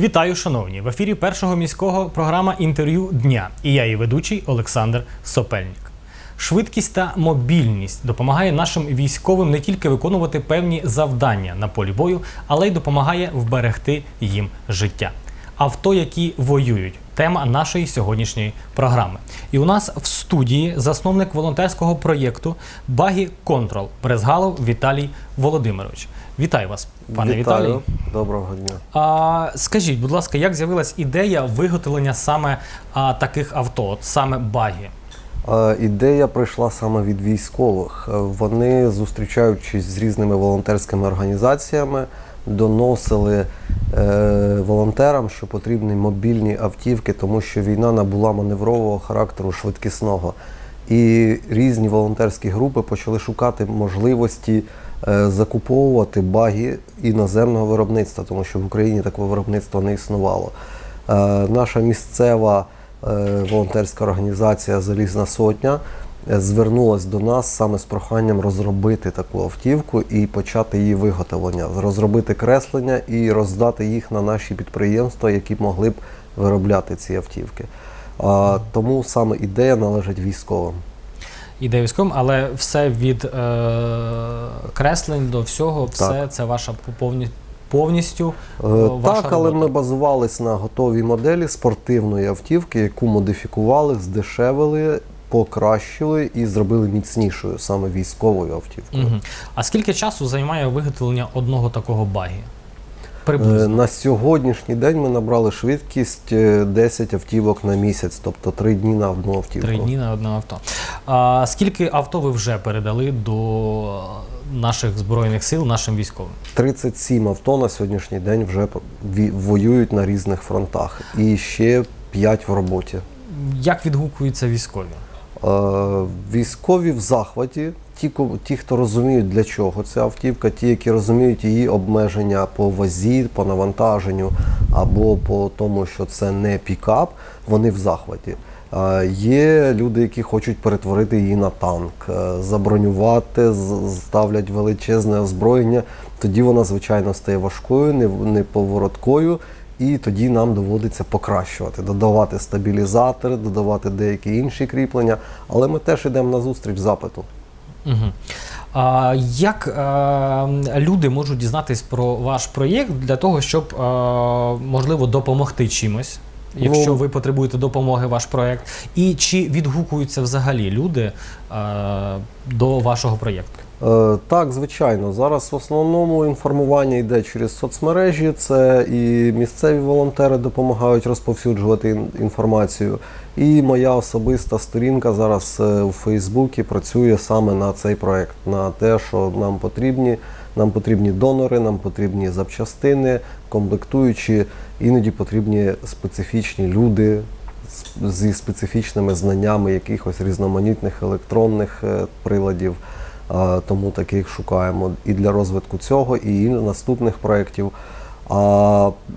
Вітаю, шановні! В ефірі першого міського програма інтерв'ю дня. І я, її ведучий Олександр Сопельник. Швидкість та мобільність допомагає нашим військовим не тільки виконувати певні завдання на полі бою, але й допомагає вберегти їм життя. Авто, які воюють, тема нашої сьогоднішньої програми. І у нас в студії засновник волонтерського проєкту Багі Контрол Брезгалов Віталій Володимирович. Вітаю вас, пане Вітаю. Віталій. Доброго дня. А, скажіть, будь ласка, як з'явилась ідея виготовлення саме а, таких авто, от саме багі? Е, Ідея прийшла саме від військових. Е, Вони, зустрічаючись з різними волонтерськими організаціями, доносили е, волонтерам, що потрібні мобільні автівки, тому що війна набула маневрового характеру швидкісного. І різні волонтерські групи почали шукати можливості закуповувати баги іноземного виробництва, тому що в Україні такого виробництва не існувало. Е, Наша місцева е, волонтерська організація Залізна Сотня е, звернулась до нас саме з проханням розробити таку автівку і почати її виготовлення, розробити креслення і роздати їх на наші підприємства, які могли б виробляти ці автівки. Тому саме ідея належить військовим. Ідея військовим, але все від е, креслень до всього, все це ваша повні, повністю Е, е, ваша Так, але робота. ми базувались на готовій моделі спортивної автівки, яку модифікували, здешевили, покращили і зробили міцнішою саме військовою автівкою. Мгм. А скільки часу займає виготовлення одного такого багі? Е, Приблизно. На сьогоднішній день ми набрали швидкість е, 10 автівок на місяць, тобто 3 дні на одну автівку. Три дні на одне авто. А скільки авто ви вже передали до наших збройних сил, нашим військовим? 37 авто на сьогоднішній день вже воюють на різних фронтах. І ще 5 в роботі. Як відгукуються військові? Е, Військові в захваті, ті, ті, хто розуміють, для чого ця автівка, ті, які розуміють її обмеження по вазі, по навантаженню або по тому, що це не пікап, вони в захваті. Є люди, які хочуть перетворити її на танк, е, забронювати, ставлять величезне озброєння. Тоді вона, звичайно, стає важкою, неповороткою. І тоді нам доводиться покращувати, додавати стабілізатори, додавати деякі інші кріплення. Але ми теж йдемо на зустріч запиту. Угу. А, як е, люди можуть дізнатись про ваш проєкт для того, щоб е, можливо допомогти чимось, якщо ви потребуєте допомоги, ваш проєкт, і чи відгукуються взагалі люди е, до вашого проєкту? Е, так, звичайно, зараз в основному інформування йде через соцмережі. Це і місцеві волонтери допомагають розповсюджувати інформацію. І моя особиста сторінка зараз е, у Фейсбуці працює саме на цей проект, на те, що нам потрібні. Нам потрібні донори, нам потрібні запчастини, комплектуючі, іноді потрібні специфічні люди зі специфічними знаннями якихось різноманітних електронних е, приладів. Тому таких шукаємо і для розвитку цього, і наступних проєктів. А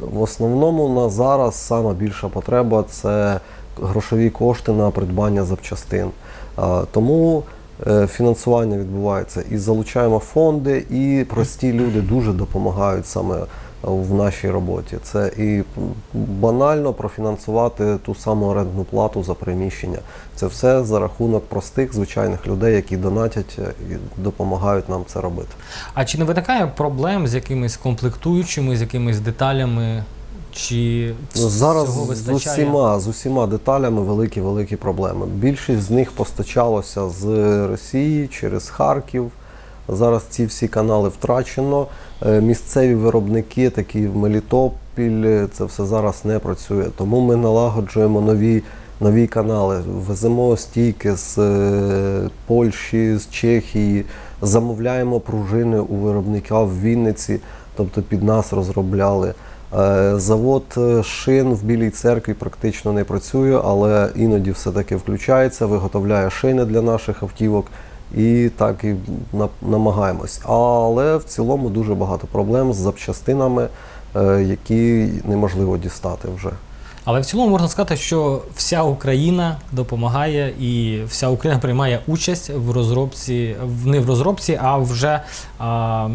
в основному на зараз сама більша потреба це грошові кошти на придбання запчастин. Тому фінансування відбувається і залучаємо фонди, і прості люди дуже допомагають саме в нашій роботі. Це і банально профінансувати ту саму орендну плату за приміщення. Це все за рахунок простих звичайних людей, які донатять е, і допомагають нам це робити. А чи не виникає проблем з якимись комплектуючими, з якимись деталями? Чи Ну, Зараз цього з усіма, з усіма деталями великі великі проблеми. Більшість з них постачалося з Росії через Харків. Зараз ці всі канали втрачено. Е, Місцеві виробники, такі в Мелітопіль, це все зараз не працює. Тому ми налагоджуємо нові, нові канали. Веземо стійки з е, Польщі, з Чехії, замовляємо пружини у виробника в Вінниці, тобто під нас розробляли. Е, Завод е, шин в Білій церкві практично не працює, але іноді все-таки включається, виготовляє шини для наших автівок і так і намагаємось. Але в цілому дуже багато проблем з запчастинами, е, які неможливо дістати вже. Але в цілому можна сказати, що вся Україна допомагає і вся Україна приймає участь в розробці, не в розробці, а вже а,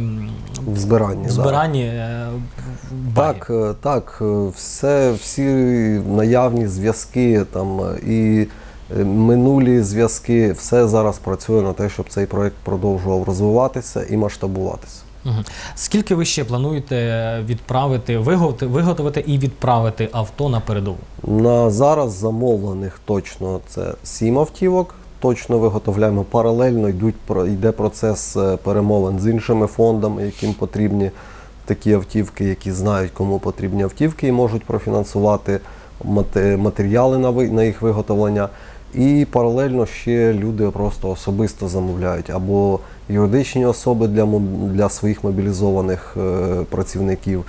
В збиранні. в да. збиранні е. Так, е, так, е, все, всі наявні зв'язки там і минулі зв'язки, все зараз працює на те, щоб цей проект продовжував розвиватися і масштабуватися. Скільки ви ще плануєте відправити, виготовити, виготовити і відправити авто на передову? На зараз замовлених точно це сім автівок. Точно виготовляємо паралельно. Йдуть йде процес е, перемовин з іншими фондами, яким потрібні такі автівки, які знають, кому потрібні автівки, і можуть профінансувати матеріали на на їх виготовлення. І паралельно ще люди просто особисто замовляють або юридичні особи для, для своїх мобілізованих е, працівників.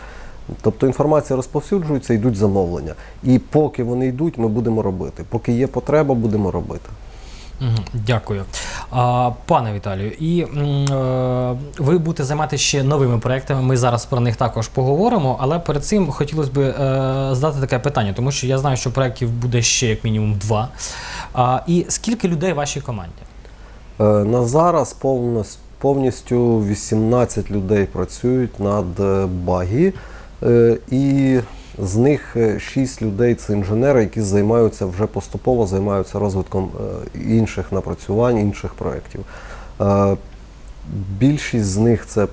Тобто інформація розповсюджується, йдуть замовлення. І поки вони йдуть, ми будемо робити. Поки є потреба, будемо робити. Дякую. Пане Віталію, і е, ви будете займатися ще новими проектами. Ми зараз про них також поговоримо. Але перед цим хотілося б е, задати таке питання, тому що я знаю, що проєктів буде ще як мінімум два. І скільки людей в вашій команді? Е, На зараз повністю 18 людей працюють над е, багі, е, і з них 6 людей це інженери, які займаються вже поступово займаються розвитком інших напрацювань, інших проєктів. Більшість з них це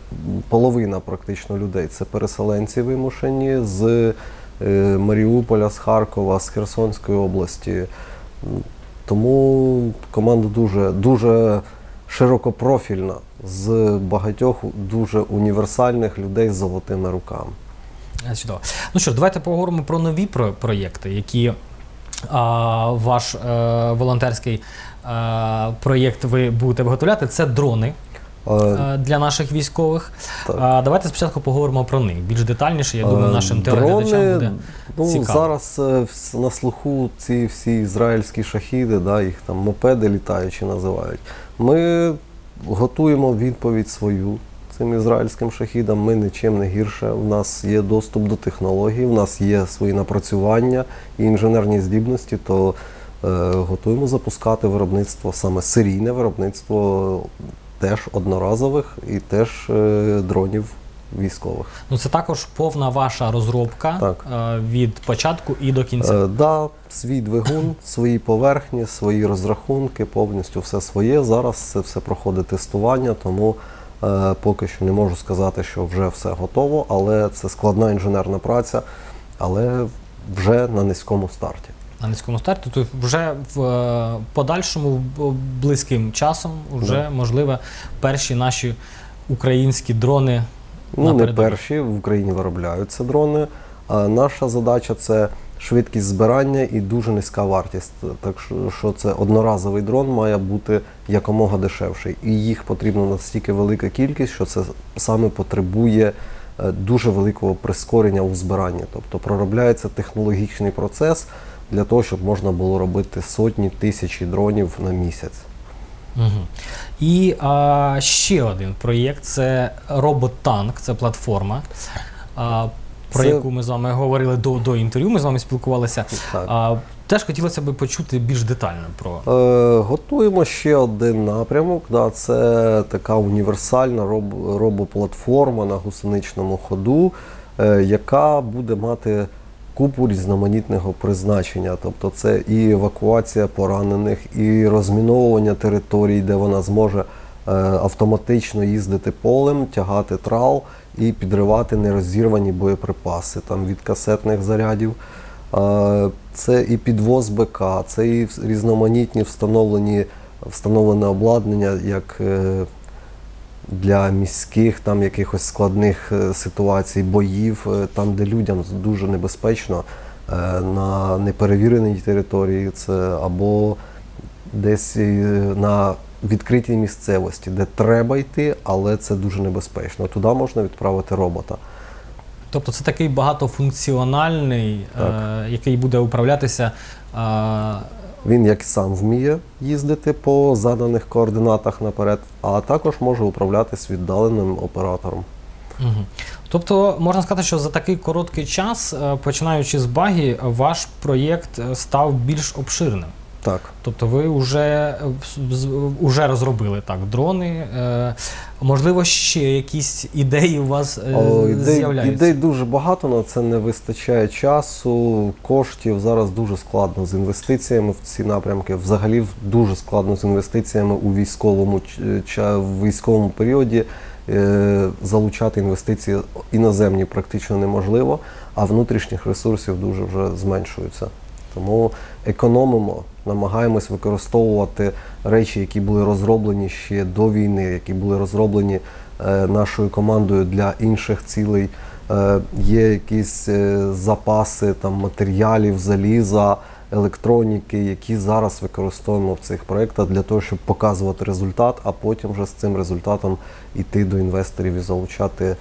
половина практично людей. Це переселенці вимушені з Маріуполя, з Харкова, з Херсонської області. Тому команда дуже, дуже широкопрофільна, з багатьох дуже універсальних людей з золотими руками. Е, Чудово. Ну що давайте поговоримо про нові про- проєкти, які а, ваш а, волонтерський а, проєкт ви будете виготовляти. Це дрони. Для наших військових. Так. Давайте спочатку поговоримо про них більш детальніше. Я думаю, нашим телеглядачам буде. ну, цікаво. зараз е, на слуху ці всі ізраїльські шахіди, да, їх там мопеди літаючі називають. Ми готуємо відповідь свою цим ізраїльським шахідам. Ми нічим не гірше. У нас є доступ до технологій, у нас є свої напрацювання і інженерні здібності, то е, готуємо запускати виробництво, саме серійне виробництво теж одноразових і теж е, дронів військових. Ну це також повна ваша розробка Так. е, від початку і до кінця. Е, да, свій двигун, свої поверхні, свої розрахунки, повністю все своє. Зараз це все проходить тестування, тому е, поки що не можу сказати, що вже все готово, але це складна інженерна праця, але вже на низькому старті. На низькому старті, то вже в е, подальшому близьким часом вже можливо перші наші українські дрони. Ну, не перші в Україні виробляються дрони. А наша задача це швидкість збирання і дуже низька вартість. Так що, це одноразовий дрон має бути якомога дешевший. І їх потрібно настільки велика кількість, що це саме потребує е, дуже великого прискорення у збиранні. Тобто проробляється технологічний процес для того, щоб можна було робити сотні тисячі дронів на місяць. Угу. І а, ще один проєкт це робот-танк, це платформа. А, про Це- яку ми з вами говорили до, до інтерв'ю, ми з вами спілкувалися. Так. А, теж хотілося б почути більш детально про Е, готуємо ще один напрямок. Да, це така універсальна роб, робоплатформа на гусеничному ходу, е, яка буде мати купу різноманітного призначення. Тобто це і евакуація поранених, і розміновування територій, де вона зможе е, автоматично їздити полем, тягати трал і підривати нерозірвані боєприпаси там, від касетних зарядів. Е, Це і підвоз БК, це і різноманітні встановлені, встановлене обладнання, як е, для міських там якихось складних е, ситуацій, боїв, е, там, де людям дуже небезпечно е, на неперевіреній території, це або десь на відкритій місцевості, де треба йти, але це дуже небезпечно. Туди можна відправити робота. Тобто це такий багатофункціональний, е, який буде управлятися. Е, Він як сам вміє їздити по заданих координатах наперед, а також може управлятись віддаленим оператором. Угу. Тобто можна сказати, що за такий короткий час, е, починаючи з багі, ваш проєкт е, став більш обширним. Так. Тобто ви вже, вже розробили так дрони. Е, можливо, ще якісь ідеї у вас е, з'являються. ідей дуже багато, на це не вистачає часу, коштів. Зараз дуже складно з інвестиціями в ці напрямки. Взагалі дуже складно з інвестиціями у військовому в військовому періоді. Е, Залучати інвестиції іноземні практично неможливо, а внутрішніх ресурсів дуже вже зменшуються. Тому економимо, намагаємось використовувати речі, які були розроблені ще до війни, які були розроблені е, нашою командою для інших цілей. Е, є якісь е, запаси там, матеріалів, заліза, електроніки, які зараз використовуємо в цих проєктах для того, щоб показувати результат, а потім вже з цим результатом йти до інвесторів і залучати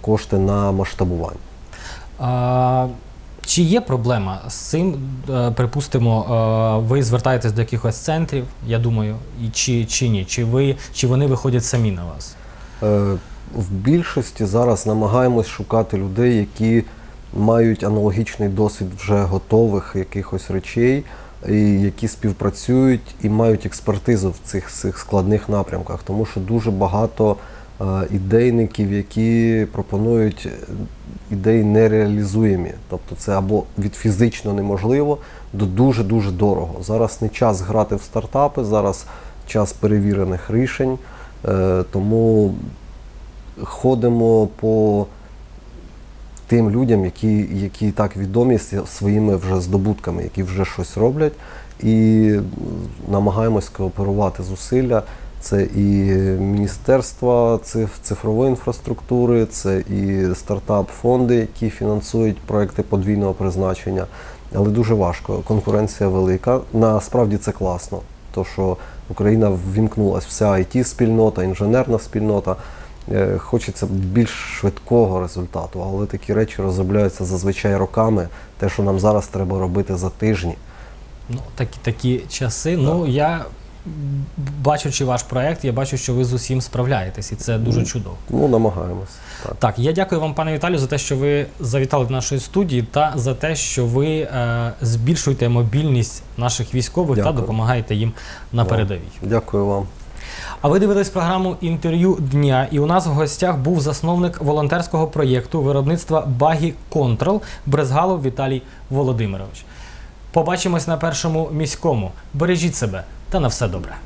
кошти на масштабування. Чи є проблема з цим? Е, Припустимо, е, ви звертаєтесь до якихось центрів, я думаю, і чи, чи ні? Чи, ви, чи вони виходять самі на вас? Е, В більшості зараз намагаємось шукати людей, які мають аналогічний досвід вже готових якихось речей, і які співпрацюють і мають експертизу в цих, цих складних напрямках, тому що дуже багато ідейників, які пропонують е, ідеї нереалізуємі. Тобто це або від фізично неможливо до дуже-дуже дорого. Зараз не час грати в стартапи, зараз час перевірених рішень. Е, Тому ходимо по тим людям, які, які так відомі своїми вже здобутками, які вже щось роблять, і намагаємось кооперувати зусилля. Це і Міністерство циф- цифрової інфраструктури, це і стартап-фонди, які фінансують проекти подвійного призначення. Але дуже важко. Конкуренція велика. Насправді це класно, то що Україна ввімкнулася вся it спільнота інженерна спільнота. Е, Хочеться більш швидкого результату, але такі речі розробляються зазвичай роками. Те, що нам зараз треба робити за тижні. Ну, такі, такі часи. Ну, я м, бачучи ваш проект, я бачу, що ви з усім справляєтесь, і це дуже чудово. Ну, намагаємось. Так. Так, я дякую вам, пане Віталію, за те, що ви завітали до нашої студії, та за те, що ви е, збільшуєте мобільність наших військових та допомагаєте їм на Вам. передовій. Дякую вам. А ви дивились програму інтерв'ю дня, і у нас в гостях був засновник волонтерського проєкту виробництва Багі Контрол Брезгалов Віталій Володимирович. Побачимось на першому міському. Бережіть себе та на все добре.